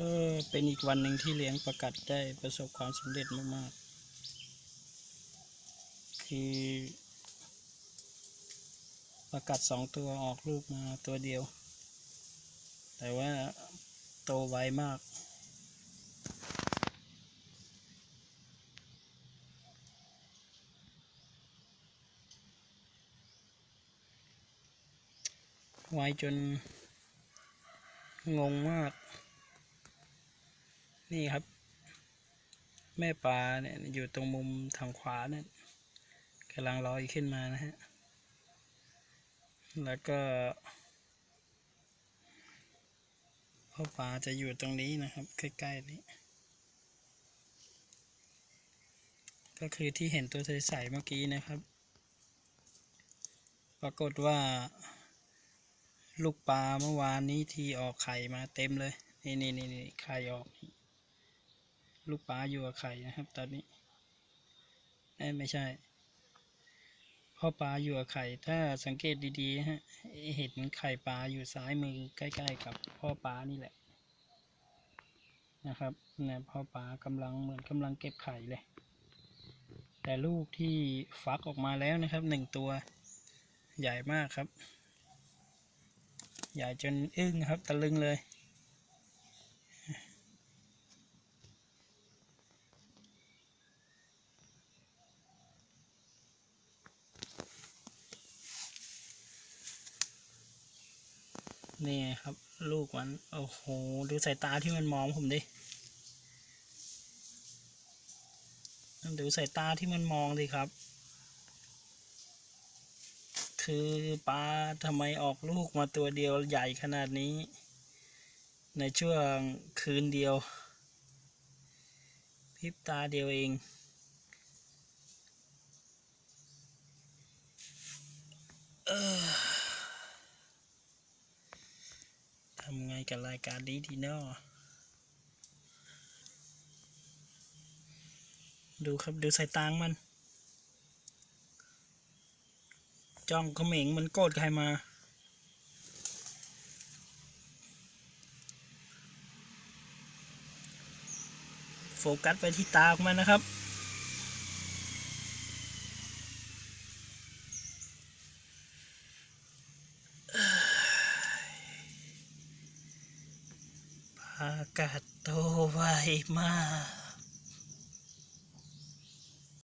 ก็เป็นอีกวันหนึ่งที่เลี้ยงประกัดได้ประสบความสำเร็จมากๆ คือ ประกัดสองตัวออกลูกมาตัวเดียว แต่ว่าโตไวมากไวจนงงมาก นี่ครับ แม่ปลาเนี่ยอยู่ตรงมุมทางขวาเนี่ยกำลังลอยขึ้นมานะฮะ แล้วก็พ่อปลาจะอยู่ตรงนี้นะครับ ใกล้ๆนี้ ก็คือที่เห็นตัวใสๆเมื่อกี้นะครับ ปรากฏว่า ลูกปลาเมื่อวานนี้ที่ออกไข่มาเต็มเลย นี่นี่นี่นี่ไข่ออกนี่ ลูกปลาอยู่กับไข่นะครับ ตอนนี้เอ้ยไม่ใช่พ่อปลาอยู่กับไข่ ถ้าสังเกตดีๆฮะเห็นไข่ปลาอยู่ซ้ายมือใกล้ ๆ กับพ่อปลานี่แหละนะครับนี่พ่อปลากำลังเหมือนกำลังเก็บไข่เลย แต่ลูกที่ฟักออกมาแล้วนะครับหนึ่งตัวใหญ่มากครับ ใหญ่จนอึ้งครับตะลึงเลย นี่ครับ ลูกมัน โอ้โห ดูสายตาที่มันมองผมดิดูสายตาที่มันมองดิครับ คือปลาทำไมออกลูกมาตัวเดียวใหญ่ขนาดนี้ ในช่วงคืนเดียว พริบตาเดียวเองเออทำไง กับรายการนี้ดีนาะดูครับดูสายตางมัน จ้องเขม็งมันโกรธใครมาโฟกัสไปที่ตาของมันนะครับากาศโตไวมาก